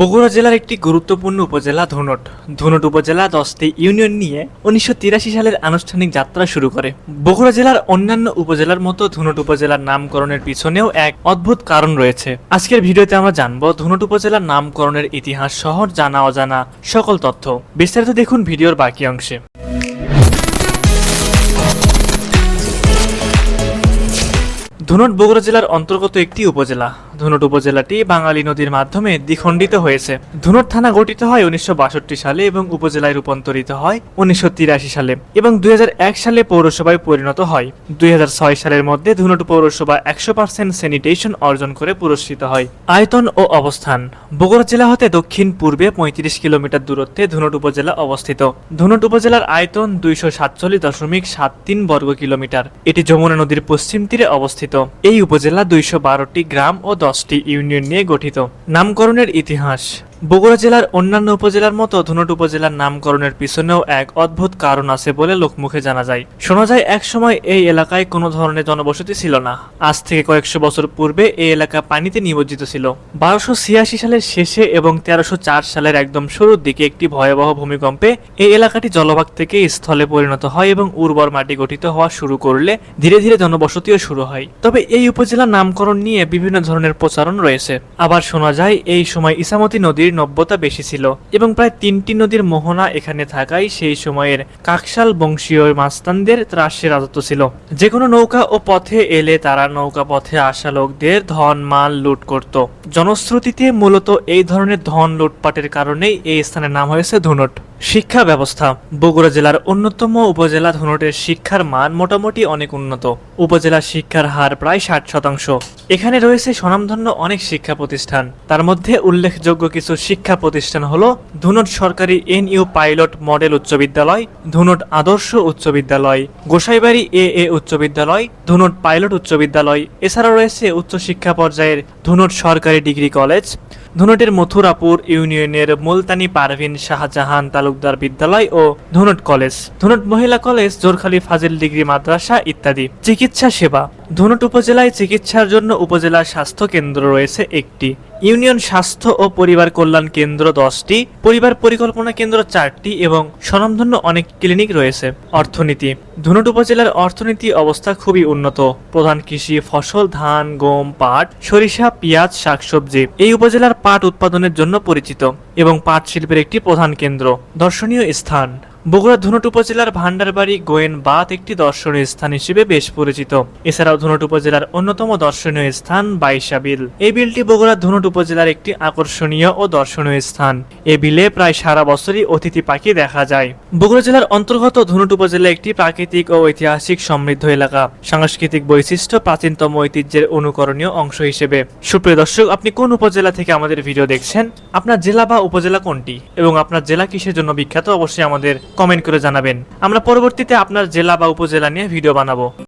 বগুড়া জেলার একটি গুরুত্বপূর্ণ উপজেলা ধুনট। ধুনট উপজেলা দশটি ইউনিয়ন নিয়ে উনিশশো তিরাশি সালের আনুষ্ঠানিক যাত্রা শুরু করে। বগুড়া জেলার অন্যান্য উপজেলার মতো ধুনট উপজেলার নামকরণের পিছনেও এক অদ্ভুত কারণ রয়েছে। আজকের ভিডিওতে আমরা জানব ধুনট উপজেলার নামকরণের ইতিহাস সহ জানা অজানা সকল তথ্য। বিস্তারিত দেখুন ভিডিওর বাকি অংশে। ধুনট বগুড়া জেলার অন্তর্গত একটি উপজেলা। ধুনট উপজেলাটি বাঙালি নদীর মাধ্যমে দ্বিখণ্ডিত হয়েছে। ধুনট থানা গঠিত হয় উনিশশো সালে এবং উপজেলায় রূপান্তরিত হয় উনিশশো তিরাশি সালে এবং দুই সালে পৌরসভায় পরিণত হয়। দুই সালের মধ্যে ধুনট পৌরসভা একশো পার্সেন্ট স্যানিটেশন অর্জন করে পুরস্কৃত হয়। আয়তন ও অবস্থান। বগুড়া জেলা হতে দক্ষিণ পূর্বে পঁয়ত্রিশ কিলোমিটার দূরত্বে ধুনট উপজেলা অবস্থিত। ধুনট উপজেলার আয়তন দুইশো সাতচল্লিশ দশমিক সাত তিন বর্গ কিলোমিটার। এটি যমুনা নদীর পশ্চিম তীরে অবস্থিত। এই উপজেলা দুইশো বারোটি গ্রাম ও দশটি ইউনিয়ন নিয়ে গঠিত। নামকরণের ইতিহাস। বগুড়া জেলার অন্যান্য উপজেলার মতো ধুনট উপজেলার নামকরণের পিছনেও এক অদ্ভুত কারণ আছে বলে লোকমুখে জানা যায়। শোনা যায়, একসময় এই এলাকায় কোনো ধরনের জনবসতি ছিল না। আজ থেকে কয়েকশো বছর পূর্বে এই এলাকা পানিতে নিমজ্জিত ছিল। বারোশো ছিয়াশি সালের শেষে এবং তেরোশো চার সালের একদম শুরুর দিকে একটি ভয়াবহ ভূমিকম্পে এই এলাকাটি জলভাগ থেকে স্থলে পরিণত হয় এবং উর্বর মাটি গঠিত হওয়া শুরু করলে ধীরে ধীরে জনবসতিও শুরু হয়। তবে এই উপজেলার নামকরণ নিয়ে বিভিন্ন ধরনের প্রচারণ রয়েছে। আবার শোনা যায়, এই সময় ইসামতি নদীর নব্যতা বেশি ছিল এবং প্রায় তিনটি নদীর মোহনা এখানে থাকায় সেই সময়ের কাকশাল বংশীয় মাস্তানদের ত্রাসের রাজত্ব ছিল। যে কোনো নৌকা ও পথে এলে তারা নৌকা পথে আসা লোকদের ধন মাল লুট করত। জনশ্রুতিতে মূলত এই ধরনের ধন লুটপাটের কারণেই এই স্থানের নাম হয়েছে ধুনট। শিক্ষা ব্যবস্থা। বগুড়া জেলার অন্যতম উপজেলা ধুনটের শিক্ষার মান মোটামুটি অনেক উন্নত। উপজেলার শিক্ষার হার প্রায় ষাট শতাংশ। এখানে রয়েছে স্বনামধন্য অনেক শিক্ষা প্রতিষ্ঠান। তার মধ্যে উল্লেখযোগ্য কিছু শিক্ষা প্রতিষ্ঠান হল ধুনট সরকারি এনইউ পাইলট মডেল উচ্চ বিদ্যালয়, ধুনট আদর্শ উচ্চ বিদ্যালয়, গোসাইবাড়ি এ এ উচ্চ বিদ্যালয়, ধুনট পাইলট উচ্চ বিদ্যালয়। এছাড়া রয়েছে উচ্চ শিক্ষা পর্যায়ের ধুনট সরকারি ডিগ্রি কলেজ ধুনটের মথুরাপুর ইউনিয়নের মুলতানি পারভিন শাহজাহান তালুকদার বিদ্যালয় ও ধুনট কলেজ। ধুনট মহিলা কলেজ, জোরখালি ফাজিল ডিগ্রি মাদ্রাসা ইত্যাদি। চিকিৎসা সেবা। ধুনট উপজেলায় চিকিৎসার জন্য উপজেলা স্বাস্থ্য কেন্দ্র রয়েছে একটি। ইউনিয়ন স্বাস্থ্য ও পরিবার কল্যাণ কেন্দ্র দশটি, পরিবার পরিকল্পনা কেন্দ্র চারটি এবং স্বনামধন্য অনেক ক্লিনিক রয়েছে। অর্থনীতি, ধুনট উপজেলার অর্থনীতি অবস্থা খুবই উন্নত। প্রধান কৃষি, ফসল, ধান, গম, পাট, সরিষা, পেঁয়াজ, শাকসবজি এই উপজেলার পাট উৎপাদনের জন্য পরিচিত এবং পাট শিল্পের একটি প্রধান কেন্দ্র। দর্শনীয় স্থান বগুড়া ধুনট উপজেলার ভান্ডারবাড়ি গোয়েন বাত একটি দর্শনীয় স্থান হিসেবে বেশ পরিচিত। এছাড়াও ধুনট উপজেলার অন্যতম দর্শনীয় স্থান বাইশা বিল এই বিলটি বগুড়া ধুনট উপজেলার একটি আকর্ষণীয় ও দর্শনীয় স্থান। এ বিলে প্রায় সারা বছরই অতিথি পাখি দেখা যায়। বগুড়া জেলার অন্তর্গত ধুনট উপজেলা একটি প্রাকৃতিক ও ঐতিহাসিক সমৃদ্ধ এলাকা। সাংস্কৃতিক বৈশিষ্ট্য প্রাচীনতম ঐতিহ্যের অনুকরণীয় অংশ হিসেবে। সুপ্রিয় দর্শক, আপনি কোন উপজেলা থেকে আমাদের ভিডিও দেখছেন? আপনার জেলা বা উপজেলা কোনটি? এবং আপনার জেলা কিসের জন্য বিখ্যাত? অবশ্যই আমাদের কমেন্ট করে জানাবেন। আমরা পরবর্তীতে আপনার জেলা বা উপজেলা নিয়ে ভিডিও বানাবো।